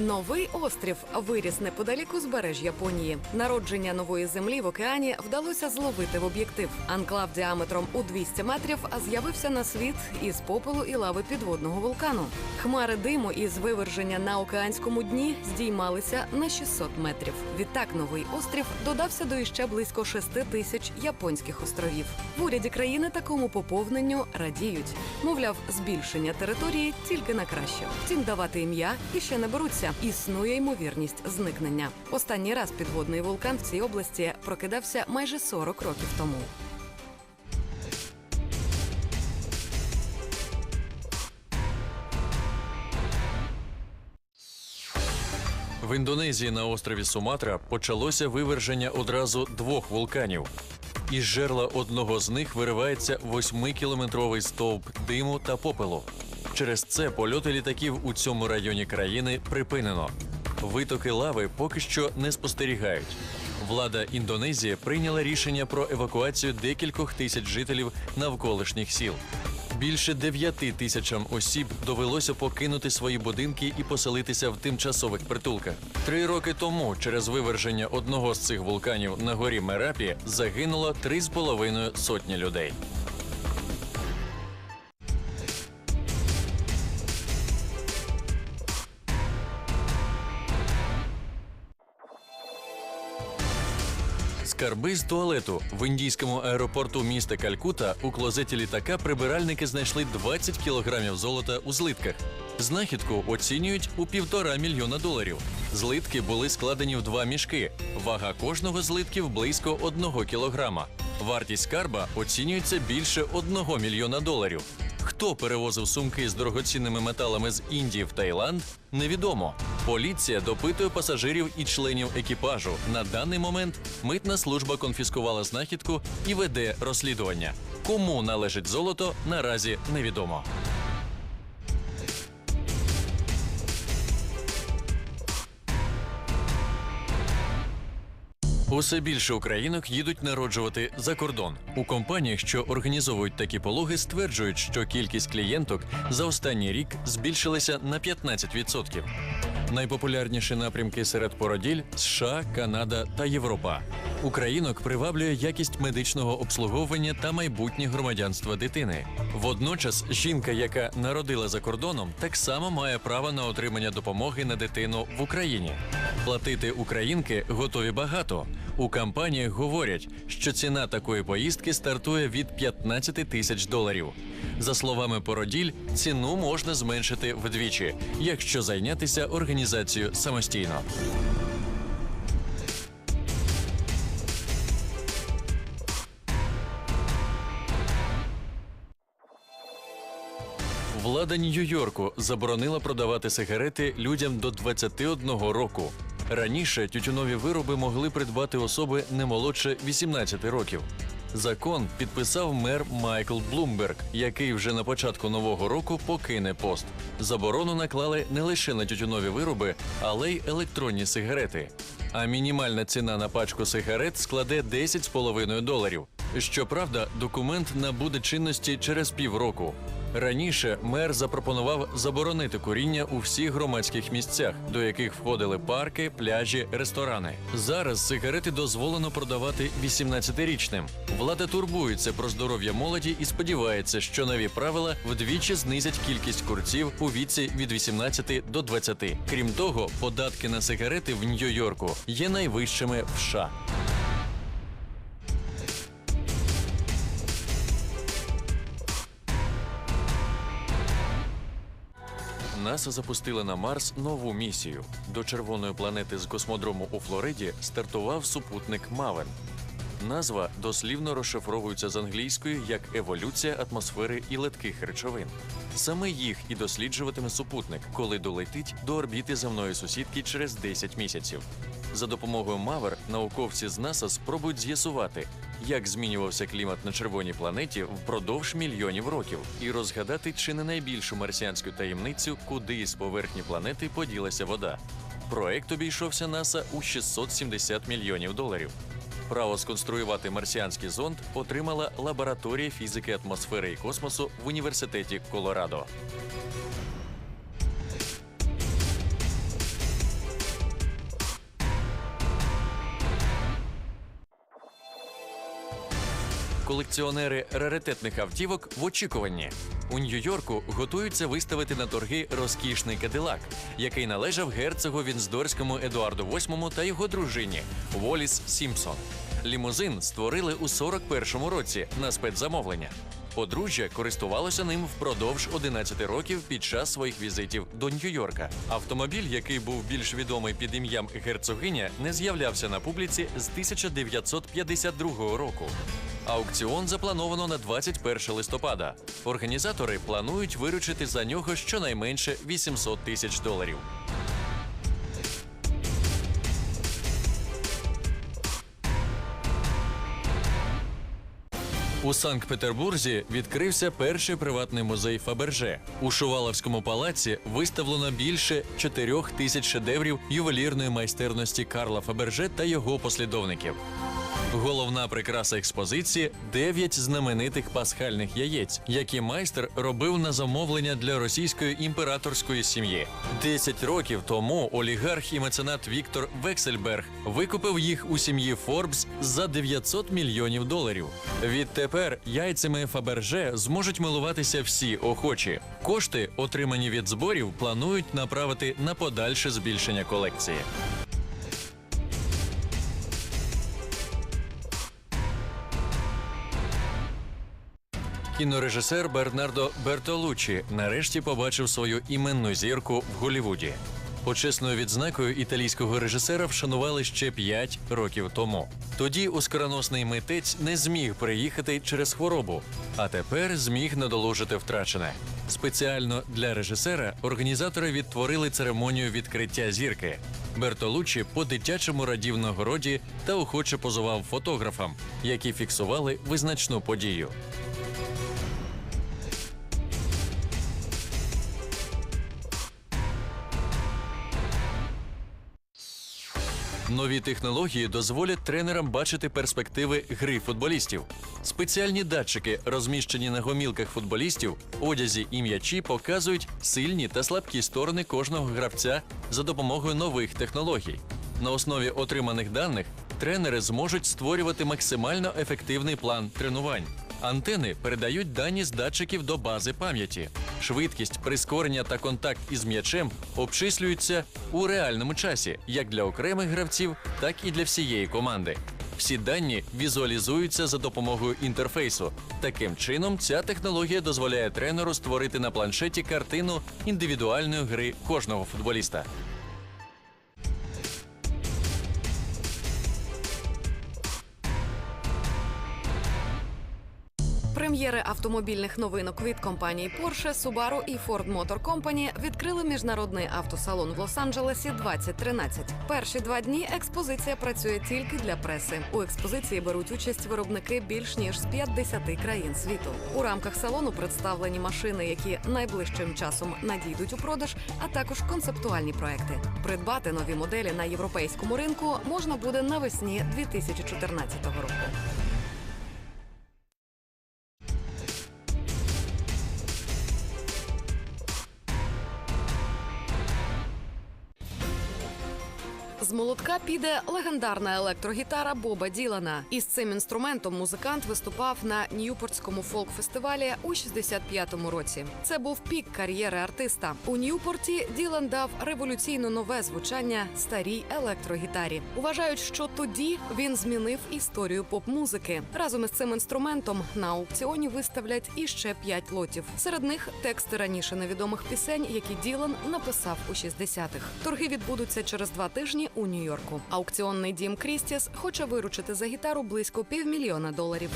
Новий острів виріс неподалік узбереж Японії. Народження нової землі в океані вдалося зловити в об'єктив. Анклав діаметром у 200 метрів з'явився на світ із попелу і лави підводного вулкану. Хмари диму із виверження на океанському дні здіймалися на 600 метрів. Відтак новий острів додався до іще близько 6 тисяч японських островів. В уряді країни такому поповненню радіють. Мовляв, збільшення території тільки на краще. Втім, давати ім'я іще не беруться. Існує ймовірність зникнення. Останній раз підводний вулкан в цій області прокидався майже 40 років тому. В Індонезії на острові Суматра почалося виверження одразу двох вулканів. Із жерла одного з них виривається восьмикілометровий стовп диму та попелу. Через це польоти літаків у цьому районі країни припинено. Витоки лави поки що не спостерігають. Влада Індонезії прийняла рішення про евакуацію декількох тисяч жителів навколишніх сіл. Більше 9 тисячам осіб довелося покинути свої будинки і поселитися в тимчасових притулках. Три роки тому через виверження одного з цих вулканів на горі Мерапі загинуло три з половиною сотні людей. Скарби з туалету в індійському аеропорту міста Калькута у клозеті літака прибиральники знайшли 20 кілограмів золота у злитках. Знахідку оцінюють у півтора мільйона доларів. Злитки були складені в два мішки. Вага кожного злитків близько одного кілограма. Вартість скарба оцінюється більше одного мільйона доларів. Хто перевозив сумки з дорогоцінними металами з Індії в Таїланд, невідомо. Поліція допитує пасажирів і членів екіпажу. На даний момент митна служба конфіскувала знахідку і веде розслідування. Кому належить золото, наразі невідомо. Усе більше українок їдуть народжувати за кордон. У компаніях, що організовують такі пологи, стверджують, що кількість клієнток за останній рік збільшилася на 15%. Найпопулярніші напрямки серед породіль США, Канада та Європа. Українок приваблює якість медичного обслуговування та майбутнє громадянство дитини. Водночас, жінка, яка народила за кордоном, так само має право на отримання допомоги на дитину в Україні. Платити українки готові багато. У компаніях говорять, що ціна такої поїздки стартує від 15 тисяч доларів. За словами породіль, ціну можна зменшити вдвічі, якщо зайнятися організацією самостійно. Влада Нью-Йорку заборонила продавати сигарети людям до 21 року. Раніше тютюнові вироби могли придбати особи не молодше 18 років. Закон підписав мер Майкл Блумберг, який вже на початку нового року покине пост. Заборону наклали не лише на тютюнові вироби, але й електронні сигарети. А мінімальна ціна на пачку сигарет складе 10,5 доларів. Щоправда, документ набуде чинності через півроку. Раніше мер запропонував заборонити куріння у всіх громадських місцях, до яких входили парки, пляжі, ресторани. Зараз сигарети дозволено продавати 18-річним. Влада турбується про здоров'я молоді і сподівається, що нові правила вдвічі знизять кількість курців у віці від 18 до 20. Крім того, податки на сигарети в Нью-Йорку є найвищими в США. НАСА запустила на Марс нову місію. До червоної планети з космодрому у Флориді стартував супутник Мавен. Назва дослівно розшифровується з англійської як еволюція атмосфери і летких речовин. Саме їх і досліджуватиме супутник, коли долетить до орбіти земної сусідки через 10 місяців. За допомогою Мавер науковці з НАСА спробують з'ясувати, як змінювався клімат на червоній планеті впродовж мільйонів років, і розгадати чи не найбільшу марсіанську таємницю, куди з поверхні планети поділася вода. Проект обійшовся НАСА у 670 мільйонів доларів. Право сконструювати марсіанський зонд отримала лабораторія фізики атмосфери і космосу в університеті Колорадо. Колекціонери раритетних автівок в очікуванні. У Нью-Йорку готуються виставити на торги розкішний кадилак, який належав герцогу Вінздорському Едуарду VIII та його дружині Воліс Сімпсон. Лімузин створили у 41-му році на спецзамовлення. Подружжя користувалося ним впродовж 11 років під час своїх візитів до Нью-Йорка. Автомобіль, який був більш відомий під ім'ям герцогиня, не з'являвся на публіці з 1952 року. Аукціон заплановано на 21 листопада. Організатори планують виручити за нього щонайменше 800 тисяч доларів. У Санкт-Петербурзі відкрився перший приватний музей Фаберже. У Шуваловському палаці виставлено більше чотирьох тисяч шедеврів ювелірної майстерності Карла Фаберже та його послідовників. Головна прикраса експозиції дев'ять знаменитих пасхальних яєць, які майстер робив на замовлення для російської імператорської сім'ї. Десять років тому олігарх і меценат Віктор Вексельберг викупив їх у сім'ї Форбс за 900 мільйонів доларів. Відтепер яйцями Фаберже зможуть милуватися всі охочі. Кошти, отримані від зборів, планують направити на подальше збільшення колекції. Кінорежисер Бернардо Бертолуччі нарешті побачив свою іменну зірку в Голлівуді. Почесною відзнакою італійського режисера вшанували ще 5 років тому. Тоді оскароносний митець не зміг приїхати через хворобу, а тепер зміг надолужити втрачене. Спеціально для режисера організатори відтворили церемонію відкриття зірки. Бертолуччі по-дитячому радів нагороді та охоче позував фотографам, які фіксували визначну подію. Нові технології дозволять тренерам бачити перспективи гри футболістів. Спеціальні датчики, розміщені на гомілках футболістів, одязі і м'ячі, показують сильні та слабкі сторони кожного гравця за допомогою нових технологій. На основі отриманих даних тренери зможуть створювати максимально ефективний план тренувань. Антени передають дані з датчиків до бази пам'яті. Швидкість, прискорення та контакт із м'ячем обчислюються у реальному часі, як для окремих гравців, так і для всієї команди. Всі дані візуалізуються за допомогою інтерфейсу. Таким чином, ця технологія дозволяє тренеру створити на планшеті картину індивідуальної гри кожного футболіста. Прем'єри автомобільних новинок від компанії Porsche, Subaru і Ford Motor Company відкрили міжнародний автосалон в Лос-Анджелесі 2013. Перші два дні експозиція працює тільки для преси. У експозиції беруть участь виробники більш ніж з 50 країн світу. У рамках салону представлені машини, які найближчим часом надійдуть у продаж, а також концептуальні проекти. Придбати нові моделі на європейському ринку можна буде навесні 2014 року. З молотка піде легендарна електрогітара Боба Ділана. Із цим інструментом музикант виступав на Ньюпортському фолк-фестивалі у 65-му році. Це був пік кар'єри артиста. У Ньюпорті Ділан дав революційно нове звучання старій електрогітарі. Вважають, що тоді він змінив історію поп-музики. Разом із цим інструментом на аукціоні виставлять іще п'ять лотів. Серед них тексти раніше невідомих пісень, які Ділан написав у 60-х. Торги відбудуться через два тижні у Нью-Йорку. Аукціонний дім Крістіс хоче виручити за гітару близько півмільйона доларів.